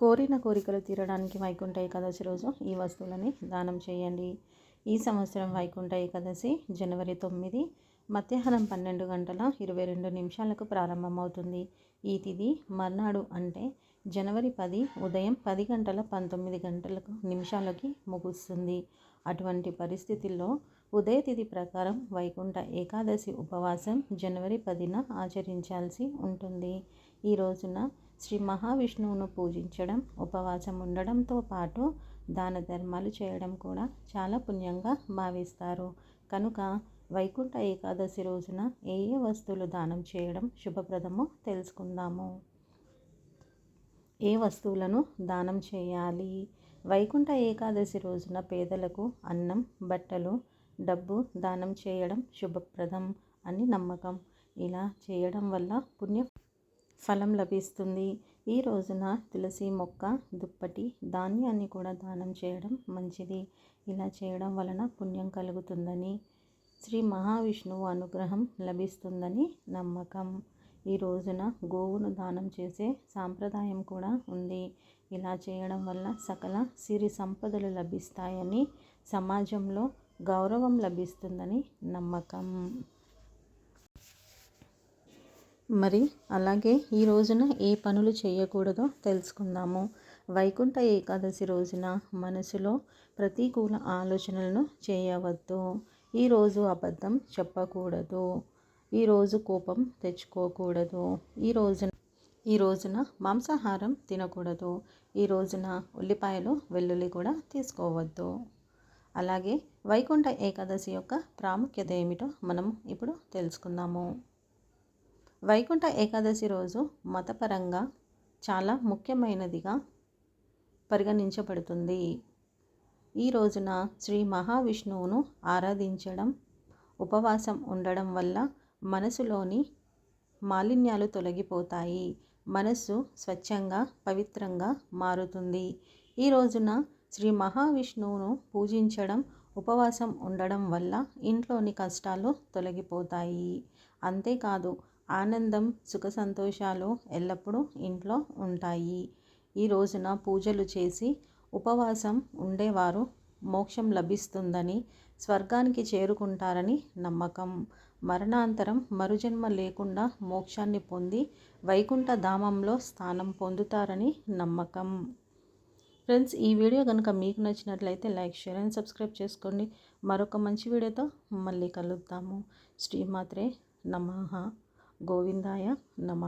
కోరిన కోరికలు తీరడానికి వైకుంఠ ఏకాదశి రోజు ఈ వస్తువులని దానం చేయండి. ఈ సంవత్సరం వైకుంఠ ఏకాదశి జనవరి తొమ్మిది మధ్యాహ్నం పన్నెండు గంటల ఇరవై రెండు నిమిషాలకు ప్రారంభమవుతుంది. ఈ తిథి మర్నాడు అంటే జనవరి పది ఉదయం పది గంటల పంతొమ్మిది గంటలకు నిమిషాలకి ముగుస్తుంది. అటువంటి పరిస్థితుల్లో ఉదయతిథి ప్రకారం వైకుంఠ ఏకాదశి ఉపవాసం జనవరి పదిన ఆచరించాల్సి ఉంటుంది. ఈ రోజున శ్రీ మహావిష్ణువును పూజించడం ఉపవాసం ఉండడంతో పాటు దాన ధర్మాలు చేయడం కూడా చాలా పుణ్యంగా భావిస్తారు. కనుక వైకుంఠ ఏకాదశి రోజున ఏ ఏ వస్తువులు దానం చేయడం శుభప్రదమో తెలుసుకుందాము. ఏ వస్తువులను దానం చేయాలి? వైకుంఠ ఏకాదశి రోజున పేదలకు అన్నం బట్టలు డబ్బు దానం చేయడం శుభప్రదం అని నమ్మకం. ఇలా చేయడం వల్ల పుణ్య ఫలం లభిస్తుంది. ఈ రోజున తులసి మొక్క దుప్పటి ధాన్యాన్ని కూడా దానం చేయడం మంచిది. ఇలా చేయడం వలన పుణ్యం కలుగుతుందని శ్రీ మహావిష్ణువు అనుగ్రహం లభిస్తుందని నమ్మకం. ఈ రోజున గోవును దానం చేసే సాంప్రదాయం కూడా ఉంది. ఇలా చేయడం వల్ల సకల సిరి సంపదలు లభిస్తాయని సమాజంలో గౌరవం లభిస్తుందని నమ్మకం. మరి అలాగే ఈ రోజున ఏ పనులు చేయకూడదో తెలుసుకుందాము. వైకుంఠ ఏకాదశి రోజున మనసులో ప్రతికూల ఆలోచనలను చేయవద్దు. ఈరోజు అబద్ధం చెప్పకూడదు. ఈరోజు కోపం తెచ్చుకోకూడదు. ఈ రోజున ఈ రోజున మాంసాహారం తినకూడదు. ఈ రోజున ఉల్లిపాయలు వెల్లుల్లి కూడా తీసుకోవద్దు. అలాగే వైకుంఠ ఏకాదశి యొక్క ప్రాముఖ్యత ఏమిటో మనం ఇప్పుడు తెలుసుకుందాము. వైకుంఠ ఏకాదశి రోజు మతపరంగా చాలా ముఖ్యమైనదిగా పరిగణించబడుతుంది. ఈ రోజున శ్రీ మహావిష్ణువును ఆరాధించడం ఉపవాసం ఉండడం వల్ల మనసులోని మాలిన్యాలు తొలగిపోతాయి. మనస్సు స్వచ్ఛంగా పవిత్రంగా మారుతుంది. ఈ రోజున శ్రీ మహావిష్ణువును పూజించడం ఉపవాసం ఉండడం వల్ల ఇంట్లోని కష్టాలు తొలగిపోతాయి. అంతేకాదు ఆనందం సుఖ సంతోషాలు ఎల్లప్పుడూ ఇంట్లో ఉంటాయి. ఈ రోజున పూజలు చేసి ఉపవాసం ఉండేవారు మోక్షం లభిస్తుందని స్వర్గానికి చేరుకుంటారని నమ్మకం. మరణాంతరం మరుజన్మ లేకుండా మోక్షాన్ని పొంది వైకుంఠ ధామంలో స్థానం పొందుతారని నమ్మకం. ఫ్రెండ్స్ ఈ వీడియో కనుక మీకు నచ్చినట్లయితే లైక్ షేర్ అండ్ సబ్స్క్రైబ్ చేసుకోండి. మరొక మంచి వీడియోతో మళ్ళీ కలుద్దాము. శ్రీమాత్రే నమ. గోవిందాయ నమ.